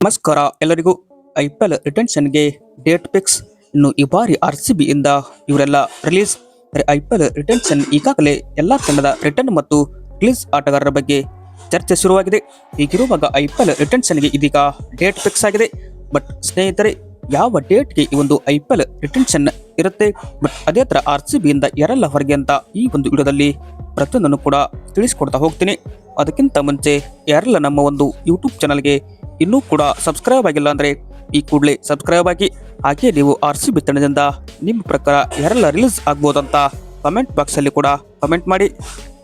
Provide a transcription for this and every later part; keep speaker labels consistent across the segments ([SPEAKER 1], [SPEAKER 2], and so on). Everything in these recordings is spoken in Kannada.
[SPEAKER 1] ನಮಸ್ಕಾರ ಎಲ್ಲರಿಗೂ ಐ ಪಿ ಎಲ್ ರಿಟೆನ್ಷನ್ಗೆ ಡೇಟ್ ಫಿಕ್ಸ್ ಇನ್ನು ಈ ಬಾರಿ ಆರ್ ಸಿ ಬಿಯಿಂದ ಇವರೆಲ್ಲ release I P L retention ಈಗಾಗಲೇ ಎಲ್ಲ ತಂಡದ ರಿಟರ್ನ್ ಮತ್ತು ರಿಲೀಸ್ ಆಟಗಾರರ ಬಗ್ಗೆ ಚರ್ಚೆ ಶುರುವಾಗಿದೆ. ಹೀಗಿರುವಾಗ ಐ ಪಿ ಎಲ್ ರಿಟೆನ್ಷನ್ಗೆ ಇದೀಗ ಡೇಟ್ ಫಿಕ್ಸ್ ಆಗಿದೆ. ಬಟ್ ಸ್ನೇಹಿತರೆ, ಯಾವ ಡೇಟ್ಗೆ ಈ ಒಂದು ಐ ಪಿ ಎಲ್ ರಿಟೆನ್ಷನ್ ಇರುತ್ತೆ? ಬಟ್ ಅದೇ ಥರ ಆರ್ ಸಿ ಬಿಯಿಂದ ಎರಲ್ಲ ಹೊರಗೆ ಅಂತ ಈ ಒಂದು ವಿಡಿಯೋದಲ್ಲಿ ಪ್ರತಿಯೊಂದನ್ನು ಕೂಡ ತಿಳಿಸ್ಕೊಡ್ತಾ ಹೋಗ್ತೀನಿ. ಅದಕ್ಕಿಂತ ಮುಂಚೆ ಯಾರೆಲ್ಲ ನಮ್ಮ ಒಂದು ಯೂಟ್ಯೂಬ್ ಚಾನಲ್ಗೆ ಇನ್ನೂ ಕೂಡ ಸಬ್ಸ್ಕ್ರೈಬ್ ಆಗಿಲ್ಲ ಅಂದರೆ ಈ ಕೂಡಲೇ ಸಬ್ಸ್ಕ್ರೈಬ್ ಆಗಿ, ಹಾಗೆ ನೀವು ಆರ್ ಸಿ ಬಿತ್ತಣದಿಂದ ನಿಮ್ಮ ಪ್ರಕಾರ ಯಾರೆಲ್ಲ ರಿಲೀಸ್ ಆಗ್ಬೋದಂತ ಕಮೆಂಟ್ ಬಾಕ್ಸಲ್ಲಿ ಕೂಡ ಕಮೆಂಟ್ ಮಾಡಿ.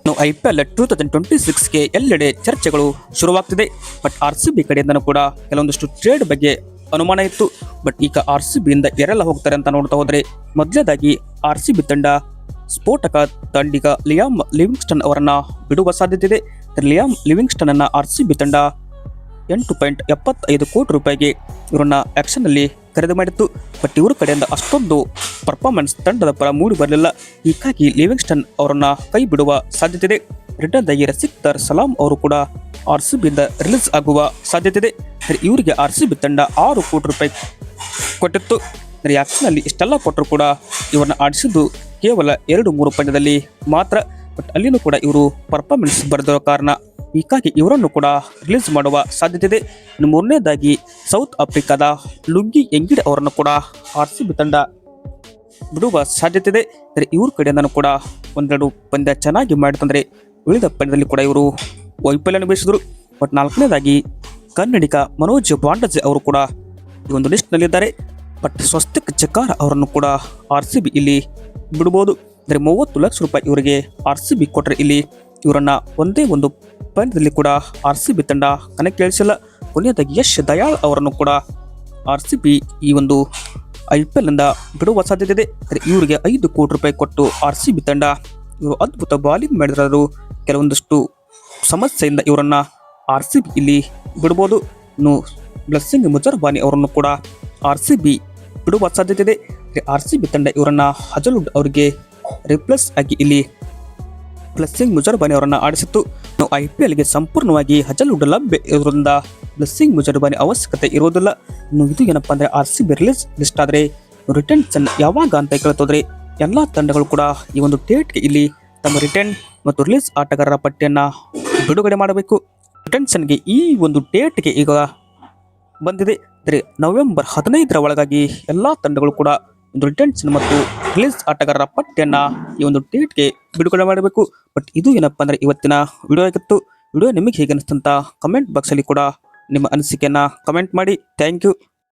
[SPEAKER 1] ಇನ್ನು I P L two thousand twenty ಸಿಕ್ಸ್ಗೆ ಎಲ್ಲೆಡೆ ಚರ್ಚೆಗಳು ಶುರುವಾಗ್ತಿದೆ. ಬಟ್ ಆರ್ ಸಿ ಬಿ ಕಡೆಯಿಂದನೂ ಕೂಡ ಕೆಲವೊಂದಷ್ಟು ಟ್ರೇಡ್ ಬಗ್ಗೆ ಅನುಮಾನ ಇತ್ತು. ಬಟ್ ಈಗ ಆರ್ ಸಿ ಬಿಯಿಂದ ಯಾರೆಲ್ಲ ಹೋಗ್ತಾರೆ ಅಂತ ನೋಡ್ತಾ ಹೋದರೆ, ಮೊದಲನೇದಾಗಿ ಆರ್ ಸಿ ಬಿ ತಂಡ ಸ್ಫೋಟಕ ತಂಡಿಗ ಲಿಯಾಮ್ ಲಿವಿಂಗ್ಸ್ಟನ್ ಅವರನ್ನು ಬಿಡುವ ಸಾಧ್ಯತೆ ಇದೆ. ಲಿಯಾಮ್ ಲಿವಿಂಗ್ಸ್ಟನ್ ಅನ್ನು ಆರ್ ಸಿ ಬಿ ತಂಡ ಎಂಟು ಪಾಯಿಂಟ್ ಎಪ್ಪತ್ತೈದು ಕೋಟಿ ರೂಪಾಯಿಗೆ ಇವರನ್ನ ಆ್ಯಕ್ಷನ್ನಲ್ಲಿ ಖರೀದಿ ಮಾಡಿತ್ತು. ಬಟ್ ಇವರ ಕಡೆಯಿಂದ ಅಷ್ಟೊಂದು ಪರ್ಫಾರ್ಮೆನ್ಸ್ ತಂಡದ ಪರ ಮೂಡಿ ಬರಲಿಲ್ಲ. ಹೀಗಾಗಿ ಲಿವಿಂಗ್ಸ್ಟನ್ ಅವರನ್ನು ಕೈ ಬಿಡುವ ಸಾಧ್ಯತೆ ಇದೆ ರಿಟರ್ನ್ ಆಗಿ ರಸಿಕ್ತರ್ ಸಲಾಂ ಅವರು ಕೂಡ ಆರ್ ಸಿ ಬಿಯಿಂದ ರಿಲೀಸ್ ಆಗುವ ಸಾಧ್ಯತೆ ಇದೆ ಇವರಿಗೆ ಆರ್ ಸಿ ಬಿ ತಂಡ ಆರು ಕೋಟಿ ರೂಪಾಯಿ ಕೊಟ್ಟಿತ್ತು. ಅಂದರೆ ಆ್ಯಕ್ಷನ್ನಲ್ಲಿ ಇಷ್ಟೆಲ್ಲ ಕೊಟ್ಟರು ಕೂಡ ಇವರನ್ನ ಆಡಿಸಿದ್ದು ಕೇವಲ ಎರಡು ಮೂರು ಪಂದ್ಯದಲ್ಲಿ ಮಾತ್ರ. ಬಟ್ ಅಲ್ಲಿನೂ ಕೂಡ ಇವರು ಪರ್ಫಾರ್ಮೆನ್ಸ್ ಬರೆದಿರೋ ಕಾರಣ ಹೀಗಾಗಿ ಇವರನ್ನು ಕೂಡ ರಿಲೀಸ್ ಮಾಡುವ ಸಾಧ್ಯತೆ ಇದೆ ಇನ್ನು ಮೂರನೇದಾಗಿ ಸೌತ್ ಆಫ್ರಿಕಾದ ಲುಂಗಿ ಎಂಗಿಡ್ ಅವರನ್ನು ಕೂಡ ಆರ್ ಸಿ ಬಿ ತಂಡ ಬಿಡುವ ಸಾಧ್ಯತೆ ಇದೆ ಅಂದರೆ ಇವ್ರ ಕಡೆಯಿಂದನೂ ಕೂಡ ಒಂದೆರಡು ಪಂದ್ಯ ಚೆನ್ನಾಗಿ ಮಾಡಿತಂದರೆ ಉಳಿದ ಪಂದ್ಯದಲ್ಲಿ ಕೂಡ ಇವರು ವೈಫಲ್ಯ ಅನುಭವಿಸಿದರು. ಬಟ್ ನಾಲ್ಕನೇದಾಗಿ ಕನ್ನಡಿಗ ಮನೋಜ್ ಬಾಂಡಜೆ ಅವರು ಕೂಡ ಈ ಒಂದು ಲಿಸ್ಟ್ನಲ್ಲಿದ್ದಾರೆ ಬಟ್ ಸ್ವಸ್ತಿಕ್ ಚಕಾರ ಅವರನ್ನು ಕೂಡ ಆರ್ ಸಿ ಬಿ ಇಲ್ಲಿ ಬಿಡ್ಬೋದು. ಅಂದರೆ ಮೂವತ್ತು ಲಕ್ಷ ರೂಪಾಯಿ ಇವರಿಗೆ ಆರ್ ಸಿ ಬಿ ಕೊಟ್ಟರೆ ಇಲ್ಲಿ ಇವರನ್ನ ಒಂದೇ ಒಂದು ಪಂದ್ಯದಲ್ಲಿ ಕೂಡ ಆರ್ ಸಿ ಬಿ ತಂಡ ಕನೆಕ್ಟ್ ಇಳಿಸಿಲ್ಲ ಕೊನೆಯದಾಗಿ ಯಶ್ ದಯಾಳ್ ಅವರನ್ನು ಕೂಡ ಆರ್ ಸಿ ಬಿ ಈ ಒಂದು ಐ ಪಿ ಎಲ್ ಇಂದ ಬಿಡುವ ಸಾಧ್ಯತೆ ಇದೆ. ಇವರಿಗೆ ಐದು ಕೋಟಿ ರೂಪಾಯಿ ಕೊಟ್ಟು ಆರ್ ಸಿ ಬಿ ತಂಡ ಇವರು ಅದ್ಭುತ ಬಾಲಿಂಗ್ ಮಾಡಿದ್ರು ಕೆಲವೊಂದಷ್ಟು ಸಮಸ್ಯೆಯಿಂದ ಇವರನ್ನ ಆರ್ ಸಿ ಬಿ ಇಲ್ಲಿ ಬಿಡ್ಬೋದು. ಇನ್ನು ಬ್ಲಸ್ಸಿಂಗ್ ಮುಜರ್ಬಾನಿ ಅವರನ್ನು ಕೂಡ ಆರ್ ಸಿ ಬಿ ಬಿಡುವ ಸಾಧ್ಯತೆ ಇದೆ. ಆರ್ ಸಿ ಬಿ ತಂಡ ಇವರನ್ನ ಹಜಲುಡ್ ಅವರಿಗೆ ರಿಪ್ಲೇಸ್ ಆಗಿ ಇಲ್ಲಿ ಬ್ಲೆಸ್ಸಿಂಗ್ ಮುಜರ್ಬಾನಿ ಅವರನ್ನು ಆಡಿಸಿತ್ತು. ನಾವು ಐ ಪಿ ಎಲ್ಗೆ ಸಂಪೂರ್ಣವಾಗಿ ಹಜಲು ಲಭ್ಯ ಇರೋದ್ರಿಂದ ಬ್ಲೆಸ್ಸಿಂಗ್ ಮುಜರ್ಬಾನಿ ಅವಶ್ಯಕತೆ ಇರೋದಿಲ್ಲ ಇನ್ನು ಇದು ಏನಪ್ಪ ಅಂದರೆ R C B release list ಆದರೆ ರಿಟರ್ನ್ಸ್ ಯಾವಾಗ ಅಂತ ಕೇಳ್ತೋದ್ರೆ ಎಲ್ಲ ತಂಡಗಳು ಕೂಡ ಈ ಒಂದು ಡೇಟ್ಗೆ ಇಲ್ಲಿ ತಮ್ಮ ರಿಟರ್ನ್ ಮತ್ತು ರಿಲೀಸ್ ಆಟಗಾರರ ಪಟ್ಟಿಯನ್ನು ಬಿಡುಗಡೆ ಮಾಡಬೇಕು. ರಿಟರ್ನ್ಸನ್ಗೆ ಈ ಒಂದು ಡೇಟ್ಗೆ ಈಗ ಬಂದಿದೆ. ಅಂದರೆ ನವೆಂಬರ್ ಹದಿನೈದರ ಒಳಗಾಗಿ ಎಲ್ಲ ತಂಡಗಳು ಕೂಡ ಒಂದು ರಿಟರ್ನ್ಸ್ ಮತ್ತು ರಿಲೀಸ್ ಆಟಗಾರರ ಪಟ್ಟಿಯನ್ನು ಈ ಒಂದು ಡೇಟ್ಗೆ ಬಿಡುಗಡೆ ಮಾಡಬೇಕು. ಬಟ್ ಇದು ಏನಪ್ಪ ಅಂದರೆ ಇವತ್ತಿನ ವಿಡಿಯೋ ಆಗಿತ್ತು. ವಿಡಿಯೋ ನಿಮಗೆ ಹೇಗೆ ಅನಿಸ್ತಂತ ಕಮೆಂಟ್ ಬಾಕ್ಸಲ್ಲಿ ಕೂಡ ನಿಮ್ಮ ಅನಿಸಿಕೆಯನ್ನು ಕಮೆಂಟ್ ಮಾಡಿ. Thank you